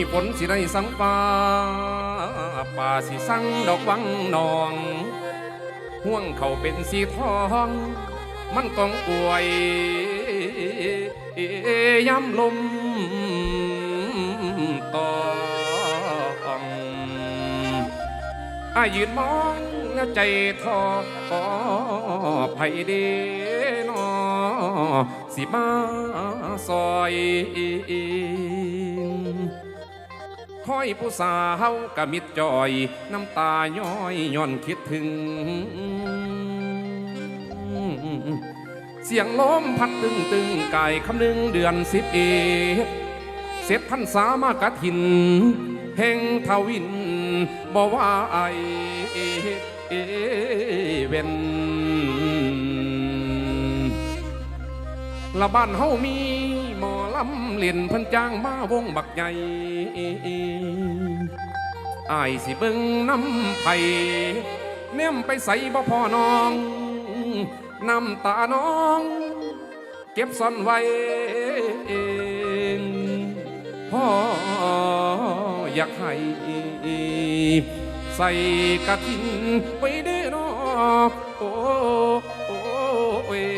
ละมาบัดนี้ฝนสิได้สังฟ้าป่าสิสังดอกวังนองห่วงเขาเป็นสีทอง มันต้องอวยย้ำลมตองอายืนมองแล้วใจทอขอไผเดนอสิมาซอย คอยผู้สาวกะมิดจอย น้ำตาย้อยย้อนคิดถึง เสียงลมพัดตึงตึงไก่คำนึงเดือนสิบเอ็ดเสร็จพันสามากฐินแห่งทวินบอกว่าไอเวนละบ้านเฮามี หมอลำเล่นพันจ้างมาวงบักใหญ่อายสิเบิ่งน้ำไผ่เน่มไปใส่บ่พอน้องน้ำตาน้อง เก็บซ่อนไว้เองพ่ออยากให้ใส่กระถินไว้เด้อนอโอ้โอ้เอย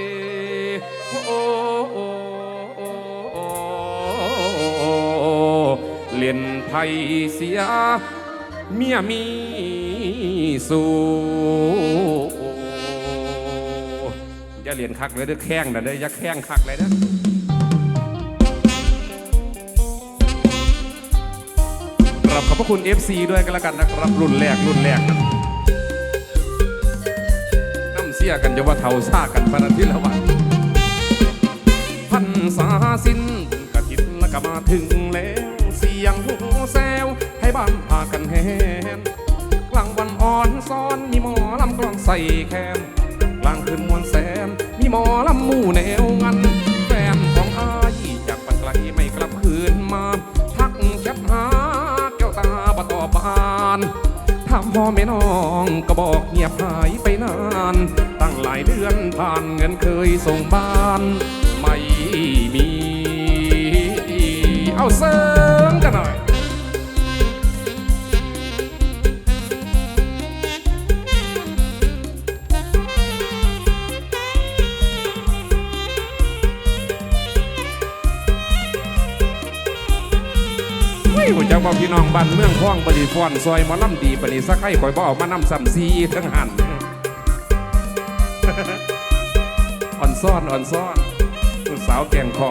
โอ้ เล่นไพ่เสีย เมียมีสูอย่าเรียนคักเลยเด้อแข้งนะเด้ออย่าแข้งคักเลยเด้อกราบขอบพระคุณ FC ด้วยกันล้วกันนะครับ รุ่นแรก รุ่นแรกน้ำเสียกันจะว่าเท่าซ่ากันพนันที่ละวันพันษาสิ้นกะทินแล้วก็มาถึงแล้ว สียงหูแซวให้บ้านพากันแหนกลางวันอ่อนซ้อนมีหมอลำกลองใส่แคนกลางคืนมวนแสนมีหมอลำหมู่แนวงันแฟนของอายจากปันไกลไม่กลับคืนมา ทักแชทหาแก้วตาบตอบานถามพ่อแม่น้องก็บอกเงียบหายไปนาน ตั้งหลายเดือนผ่านเงินเคยส่งบ้าน ไม่มี เอาเสริ จะบอพี่น้องบ้านเมืองพ้องบริฟอนซอยมอลำดีบริสักให้ข่อยบเอมานำซ้ำซีทั้งหันอ่อนซ่อนอ่อนซ่อนสาวแกงคอ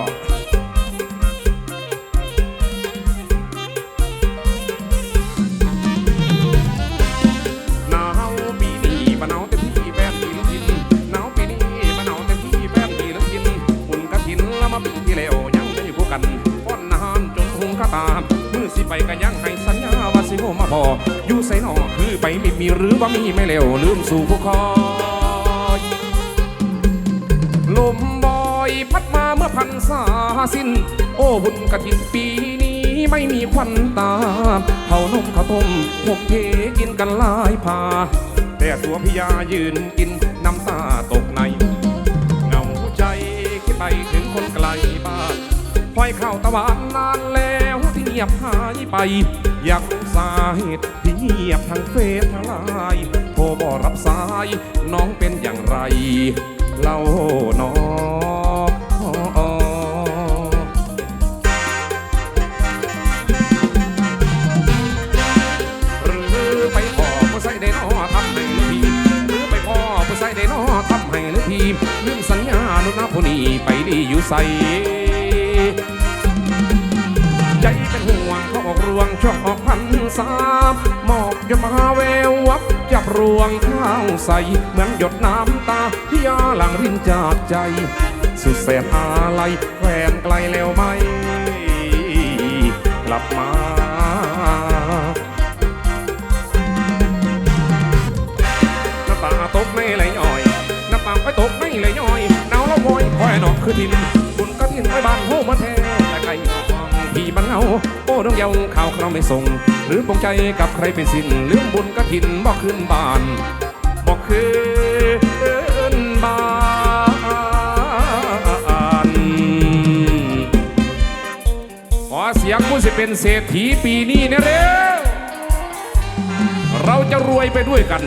ไปกันยังให้สัญญาว่าสิโหมาพออยู่ใส่นอคือไปม่มีหรือว่ามีไม่เร็วลืมสู่ผู้คอยลมบอยพัดมาเมื่อพันษาสิ้น โอ้บุญกระถินปีนี้ไม่มีควันตาเผานมข้าวต้มผมเทกินกันลายพา แต่ตัวพิยายืนกินน้ำตาตกในเหงาใจคิดไปถึงคนไกลบ้านห้อยข้าวตะวันนานแล้ว ยบหายไป อยากสาเหตุที่เงียบทั้งเฟซทั้งไลน์โทรบอรับสายน้องเป็นอย่างไร เล่าน้องหรือไปพ่อผู้ใส่ได้นอทำให้หรือพี่หรือไปพ่อผู้ใส่ได้นอทำให้หรือพี่ลืมสัญญาลูกน้าผู้นี้ไปดีอยู่ใส่ วงเขาออกรวงชอบอพันสามหมอกหยดมาแวววับจับรวงข้าวใส เหมือนหยดน้ำตาที่ยาหลังรินจากใจ สุดแสนอาลัยแฟนไกลแล้วไหม กลับมาน้ำตาตกในไหลย่อยน้ำตาไปตกในไหลย่อยหนาวแล้ววอยคอยนอกคือทินบุญก็ทินไว้บ้านโฮมาแท้แต่ไกล น้องพี่มันเงาโอ้ดวงเยาข่าวคราวไม่ส่ง หรือปงใจกับใครเป็นสิ้นลืมบุญกระถินบอกขึ้นบ้านบอกคืนบ้านขอเสียงผู้สิเป็นเศรษฐีปีนี้นะเร็วเราจะรวยไปด้วยกัน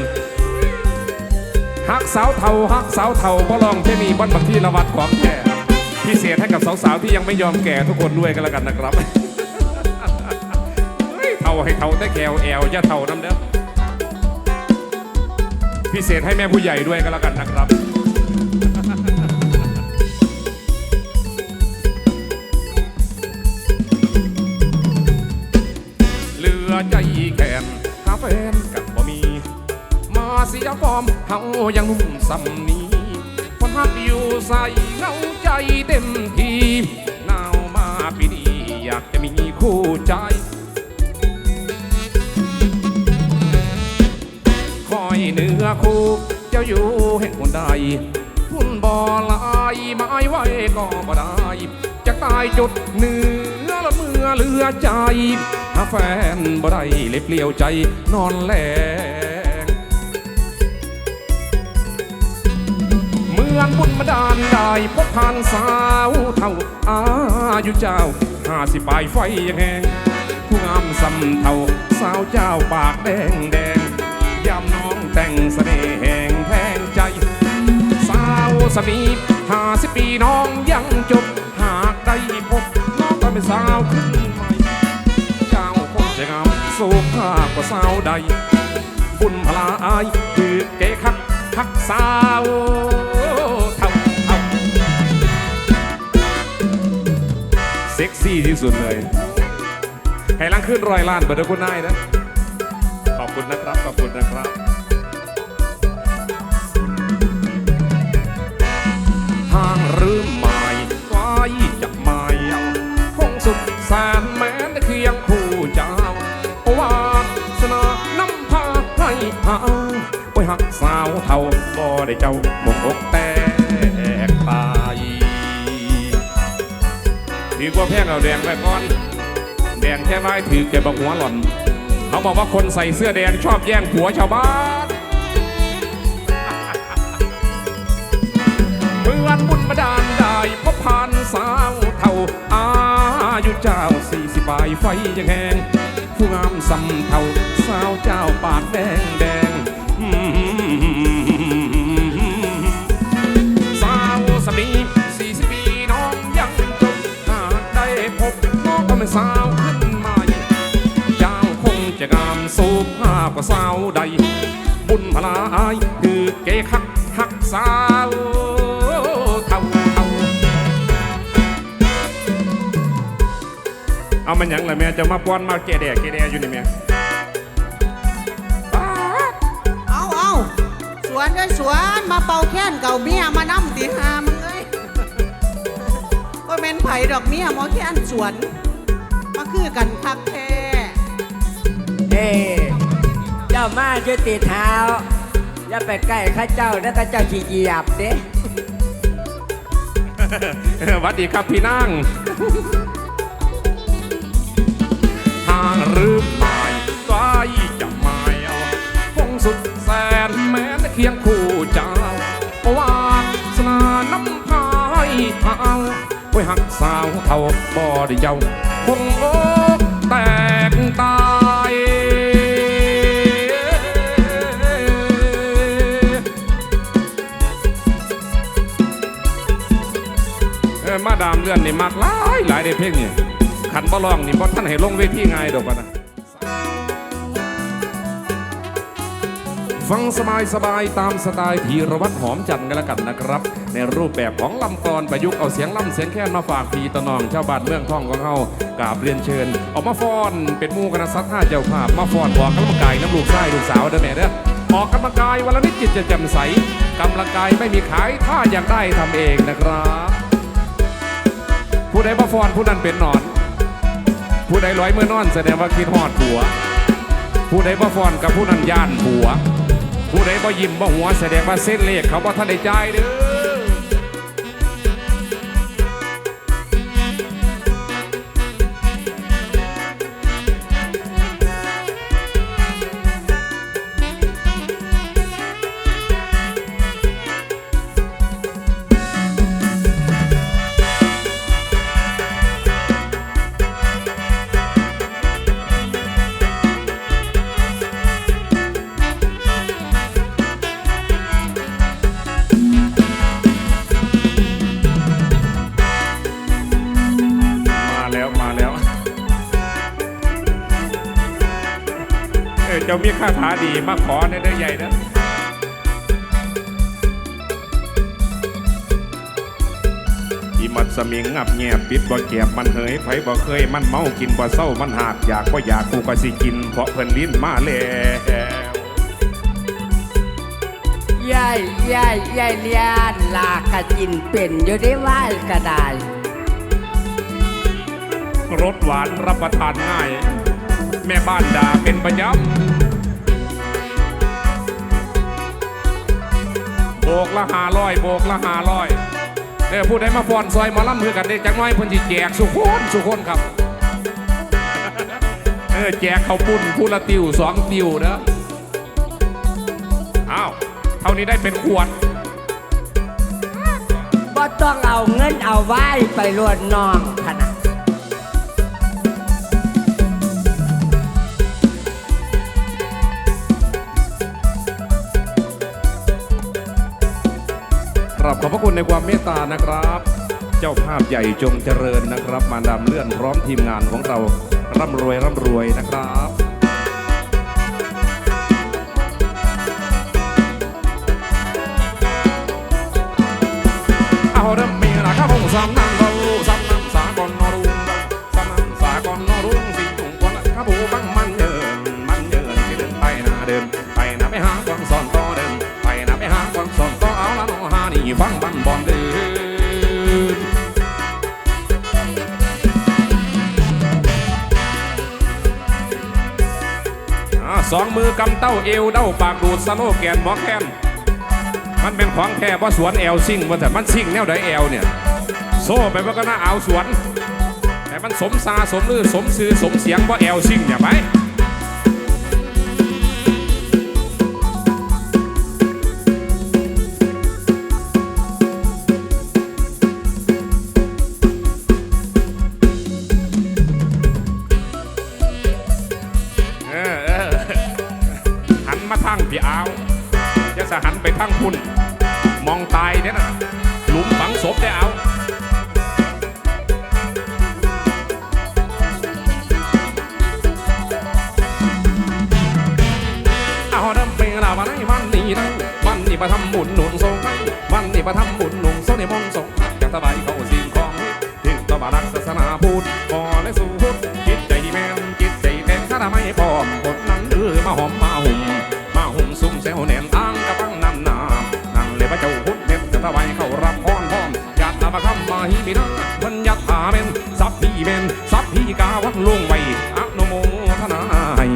ฮักสาวเทาฮักสาวเทาพ่ลองเทนีบ้านบักที่ละวัดของแก่ พิเศษให้กับสาวๆที่ยังไม่ยอมแก่ทุกคนด้วยกันแล้วกันนะครับเฮ้ยเทาให้เท่าแต่แกวแอวอย่าเท่าน้ำเด้อพิเศษให้แม่ผู้ใหญ่ด้วยกันแล้วกันนะครับเหลือใจแค้นหาแฟนกับบ่มี มาเสียฟอร์มเฮายังหนุ่มสำนี อยู่ใส่เงาใจเต็มทีหนาวมาปีนี้อยากจะมีคู่ใจ คอยเนื้อคู่เจ้าอยู่เห็นคนใดพุ่นบ่อลายไม้ไว้ก็บ่ได้ จะตายจุดเนื้อละเมื่อเหลือใจหาแฟนบ่ได้เลยเปลี่ยวใจนอนแล องบุญมาดานได้พบผ่านสาวเท่าอายุเจ้าห้าสิบปลายไฟยังแหงผู้งามสำเท่าสาวเจ้าปากแดงแดงยามน้องแต่งเสน่ห์แห่งแทงใจ สาวสมีห้าสิบปีน้องยังจบหากได้พบน้องก็เป็นสาวขึ้นใหม่เจ้าคงจะงามสูงภาพกว่าสาวใด บุญพลาอายคือเกคักคักสาว ซี่ที่สุดเลยให้ลังขึ้นรอยล้านบอร์เดอร์คุณนายนะ ขอบคุณนะครับ ขอบคุณนะครับ ทางหรือไม่ไว้จะไม่คงสุดแสนแม้นเคียงคู่เจ้าวาสนาน้ำพาให้หาโอ้หักสาวเท่าบ่ได้เจ้าหมกอกแต่ ถือว่าแพงเอาแดงไว้ก่อน แดงแค่ไม้ถือแกบอกหัวหล่อน เขาบอกว่าคนใส่เสื้อแดงชอบแย่งผัวชาวบ้านเมื่อนบุญมาดานได้พบผ่านสาวเท่า อายุเจ้าสี่สิบปลายไฟยังแหงผู้งามสำเท่าสาวเจ้าปากแดงแดง สาวขึ้นใหม่เจ้าคงจะงามสูบภาพกว่าสาวใด บุญพลาอายคือเกคักฮักสาวเท่าเท่าเอามันยังล่ะแม่จะมาป้อนมาเกแดกเกแดอยู่นี่แม่เอาเอาสวนด้อสวนมาเป่าแค้นเก่าเมียมานั่มตีหามึงเอ้ยก็เป็นไผ่ดอกเมียหมอแค้นสวน คือกันคักแท้เอ้เจ้ามาจะติดเท้าอย่าไปใกล้ข้าเจ้าแล้วข้าเจ้าขี้เหยียบเด้หวัดดีครับพี่นั่งทางหรือไม่ก็จะไม่เอาคงสุดแสนแม้แต่เคียงคู่เจ้าวาสนาน้ำพายเท้าไว้หักสาวเท่าบ่ได้เจ้าคงโอ นี่มากหลายหลายในเพลงนี่ขันบ่ลองนี่บ่ท่านให้ลงเวทีง่ายดอกปะนะฟังสบายสบายๆตามสไตล์ธีรวัตรหอมจันทร์กันล้วกันนะครับ ในรูปแบบของลำกรอนประยุกต์เอาเสียงล่ำเสียงแค้นมาฝากพีตะนองชาวบ้านเมืองท่องของเฮากราบเรียนเชิญ ออกมาฟ้อนเป็นมู่คณะสัตว์ห้าเจ้าภาพมาฟ้อนออกกำลังกายน้ำลูกไส้ลูกสาวเด้อแม่เด้อออกกำลังกายวันละนิดจิตจะแจ่มใสกำลังกายไม่มีขายถ้าอยากได้ทำเองนะครับ ผู้ใดมาฟอนผู้นั้นเป็นนอน ผู้ใดร้อยเมื่อนอนแสดงว่าคิดหอดผัว ผู้ใดบ่ฟอนกับผู้นั้นย่านผัว ผู้ใดบ่ยิ้มบ่หัวแสดงว่าเส้นเลขเขาบ่ทันได้จ่ายเด้อ สมิงงับแงบปิดบ่แก็บมันเหยไผบ่เคยมันเมากินบ่เศร้ามันหากอยากก็อยากกูก็สิกิน เพราะเพิ่นลิ้นมาแล้วยายยายยายเลียนลากระจินเป็นอยู่ได้ไหวก็ได้รสหวานรับประทานง่าย แม่บ้านด่าเป็นประจำโบกละหาร้อยโบกละหาร้อย ออพูดให้มาฟอนซอยหมาล่ำมือกันได้จังน้อยเพิ่นสิแจกสุขคนสุขคนครับ เออแจกข้าวปุ้นผู้ละติวสองติวเด้ออ้าวเท่านี้ได้เป็นขวดบ่ต้องเอาเงินเอาไว้ไปรวนน้องขนาด รับขอบพระคุณในความเมตตานะครับ เจ้าภาพใหญ่จงเจริญนะครับ มานำเลื่อนพร้อมทีมงานของเราร่ำรวยร่ำรวยนะครับ สองมือกำเต้าเอวเด้าปากดูดสโลแกนหมอแคนมันเป็นของแท้เพราะสวนแอลซิ่งว่าแต่มันซิ่งแนวใดแอลเนี่ย โซ่ไปว่าก็น่าเอาสวน แต่มันสมซาสมลือสมซื้อสมเสียงว่าแอลซิ่งเนี่ยไป มฝังศพได้เอาเอาเริ่มเป็นลาวันนี้วันนี้นะวันนี้มาทำบุญหนุนทรงวันนี้มาทำบุญหนุนทรงในมนต์ทรงจากตะไบเขาสิ่งของถึงต่อบารักศาสนาพุทธพอและสู่พุทธจิตใจแม่นจิตใจแม่นข้าทำไม่พร้อมกดนั้นดื้อมาหอม มันยัดถาเมนสัพพีเมนสัพพีกาวันลงไว้อนุโมทนาให้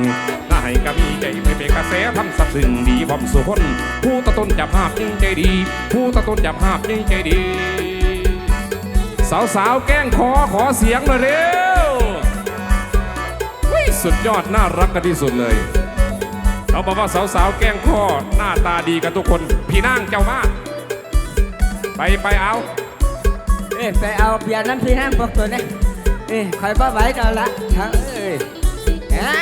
นายก็มีใจไม่เป็นกระแสทำสับซึ่งดีพร้อมสุคนผู้ตะต้นจับภาพยิ่งใจดี ผู้ตะต้นจับภาพยิ่งใจดี สาวๆแกล้งคอขอเสียงหน่อยเร็ววิสุดยอดน่ารักกันที่สุดเลยเขาบอกว่าสาวๆแกล้งคอหน้าตาดีกันทุกคน พี่นางเจ้ามากไปไปเอา เอ้ยไปเอาเบียร์น้ำพี่น้ำพวกตัวนี้เอ้ยคอยบ่ไหวกันละทั้งเอ้ยฮะ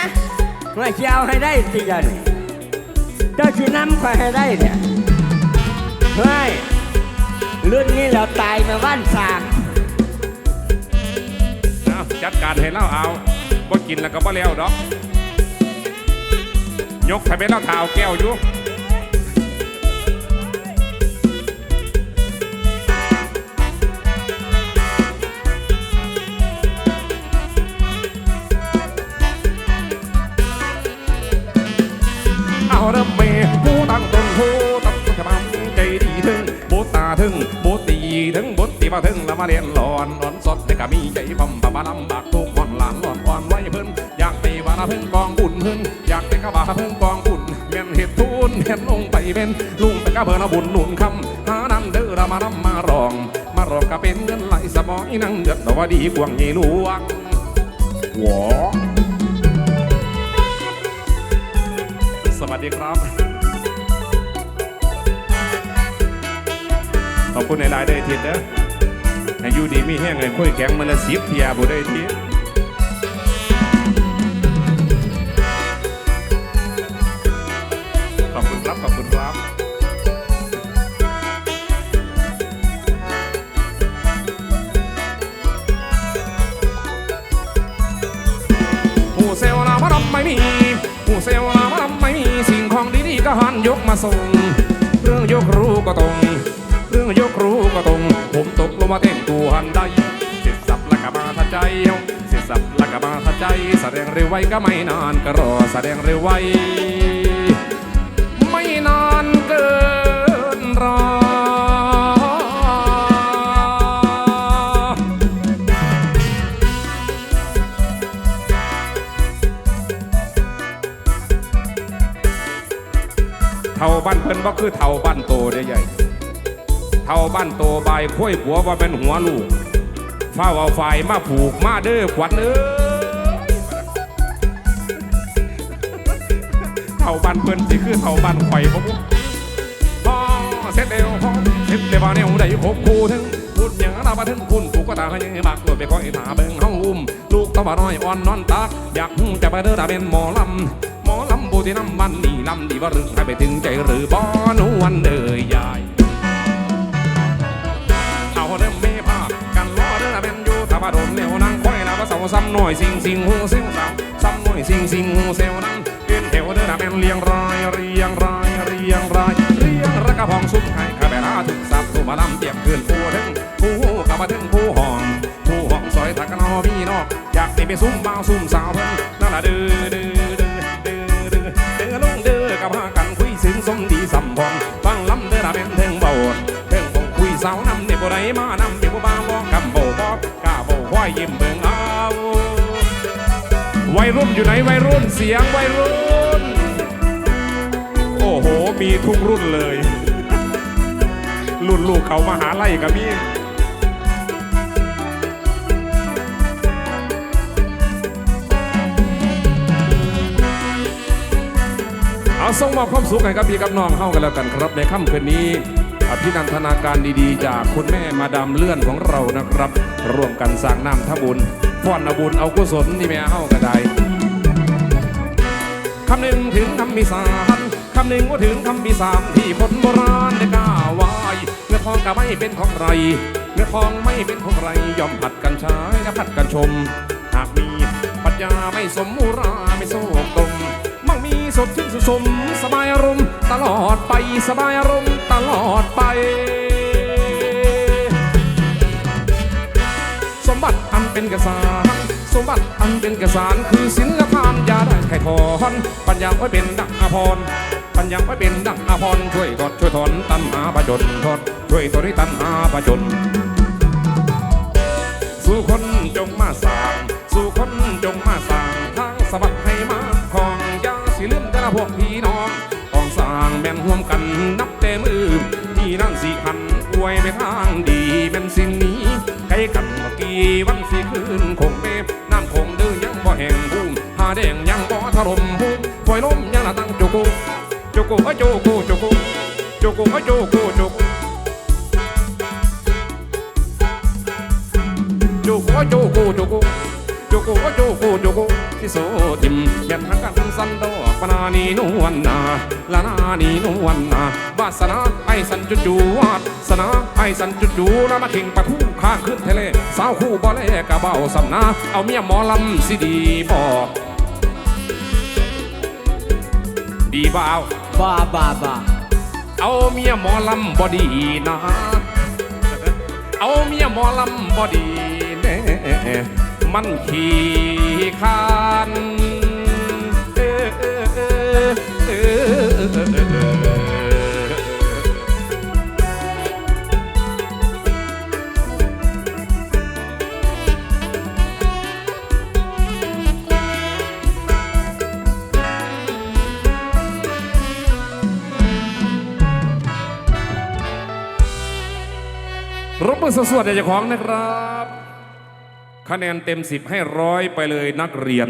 ว่าจะเอาให้ได้สิเดี๋ยวนี้เจ้าที่น้ำคอยให้ได้เนี่ยเฮ้ยรุ่นนี้เราตายมาบ้านสางเอาจัดการให้เล่าเอาบ่กินแล้วก็บ่แล้วดอก ยกให้เป็นเล่าเท้าแก้วอยู่ มาถึงแล้วมาเรียนหลอนหลอนสดแต่ก็มีใจพำปะบาลำบากทุกคนหลานหลอนอ่อนไว้เพิ่นอยากไปว่าเพิ่นกองบุญเพิ่นอยากไปกะว่าเพิ่นกองบุญแม่นเหตุทุนแม่นลงไปเป็นลุงไปกะเพิ่นเอาบุญหนุนคำหานั่นเด้อเรามานำมารอง มารองก็เป็นเงินไหลสมองอีนั่งเดือดแต่ว่าดีกว่างี้หลวงหวอสวัสดีครับ ขอบคุณในหลายๆเด้ทิศเด้อ ให้อยู่ดีมีแห้งเลยคุยแข็งมันละสิบเทียบุได้ทีขอบคุณครับขอบคุณครับหูเซลลาพระดำไม่มีหูเซลลามาไม่มีสิ่งของดีๆก็หันยกมาส่งเรื่องยกรู้ก็ตรง เร็วไวก็ไม่นานก็รอแสดงเร็วไวไม่นานเกินรอ เท่าบ้านเพิ่นบ่คือเท่าบ้านโตได้ใหญ่ เท่าบ้านโตบายค่อยผัวว่าเป็นหัวลูกเฝ้าเอาไฟมาผูกมาเด้อขวัญเอ้ บ้านเพิ่นสิคือเท่าบ้านข่อยบ่บุพอเสร็จแล้วพอเสร็จแล้วบ่แนวได้คบคู่ถึงพูดหยังลาบ่ถึงคุณกูก็ตาให้ยังบักโดดไปคอยถาเบิ่งเฮาอุ้มลูกตะบ่น้อยอ่อนนอนตักอยากฮู้จะไปเด้อตาเป็นหมอลำหมอลำบูที่น้ำมันนี่ลำดีบ่รึงให้ไปถึงใจหรือบ่นวลเด้อยายเอาเริ่มเมภากันล้อเรื่องละเป็นอยู่ถ้าว่าโดนแนวนั่งคอยนะว่าเสาซ้ำหน่อยสิงสิงหูสิงสาวซ้ำหน่อยสิงสิงหูเซลนั่งเป็นแถว เป็นเรียงรายเรียงรายเรียงรายเรียงระกะพองซุ้มไข่ข้าแบราถึงสับตัวมาลำเตียบขึ้นผู้ถึงผู้กับมาถึงผู้ห้องผู้ห้องซอยถักกันอมีนอกอยากไปซุ่มบ่าวซุ่มสาวเพิ่นนั่นละเด้อเด้อเด้อเด้อเด้อเด้อลงเด้อกับพากันคุยสินสมดีสัมพองฟังลำเด้อละเป็นเทิงเบาเทิงบงคุยสาวนำเนี่ยบ่ได้มานำเดี๋ยบ่บ้าบอกกำโบบอกกล้าโบควายยิ้มเบิ่งเอาวัยรุ่นอยู่ไหนวัยรุ่นเสียงวัยรุ่น มีทุกรุ่นเลย รุ่นลูกเขามาหาไล่กับมีเอาส่งมอบความสุขให้กับพี่กับน้องเข้ากันแล้วกันครับ ในค่ำคืนนี้อภินันทนาการดีๆ จากคุณแม่มาดามเลื่อนของเรานะครับ ร่วมกันสร้างน้ำทบุญฟ้อนอบุญเอากุศลนี่แม่เข้ากันได้คำหนึ่งถึงคำมีสา คำหนึ่งว่าถึงคำมีสามที่คนโบราณได้กล่าวไว้เงินทองก็ไม่เป็นของใครเงินทองไม่เป็นของใครยอมผัดกันใช้และผัดกันชม หากมีปัญญาไม่สมมูราไม่โศกตมมั่งมีสดชื่นสุขสมสบายอารมณ์ตลอดไปสบายอารมณ์ตลอดไป สมบัติอันเป็นกษารสมบัติอันเป็นกษารคือศิลธานยาได้ไข่ทอน ปัญญาไว้เป็นดักอาพร ปัญญาไว้เป็นดักอาพรช่วยกดช่วยถอนตัณหาประจนทดช่วยตัวนี้ตัณหาประจน สู่คนจงมาสร้างสู่คนจงมาสร้างทางสวัสดิ์ให้มาของอยาสิลืมแต่ละพวกพี่น้องต้องสร้างแบ่งห่วมกันนับแต่มือที่นั่นสิหันอวยไปทางดีเป็นสิ่งนี้ใกล้กันเมื่อกี้วันสิคืนคงเมฟน้ำคงเดือยังบ่แห้งภูมิหาแดงยังบ่ถล่มภูมิฝอยลมยังละตั้งจโก โจโกอ้ยโจโกโจโกโจโกอ้ยโจโกโจโกโจโกโจโกโจโกโจโกโจโกโจโกที่โสติมยันหักกันสันดอกปนานีนวลนาลานานีนวลนาวาสนาไอสันจุจูวาสนาไอสันจุจูแล้วมาเข่งปะคู่ข้างขึ้นทะเลสาวคู่บ่แลกะเบาสำนาเอาเมียหมอลำสิดีบอดีบ่เอา บ้าบ้าบ้าเอาเมียหมอลำบอดีนะ เอาเมียหมอลำบอดีเน่มันขี้คร้าน มือสวดๆเจ้าของนะครับ คะแนนเต็มสิบให้ร้อยไปเลยนักเรียน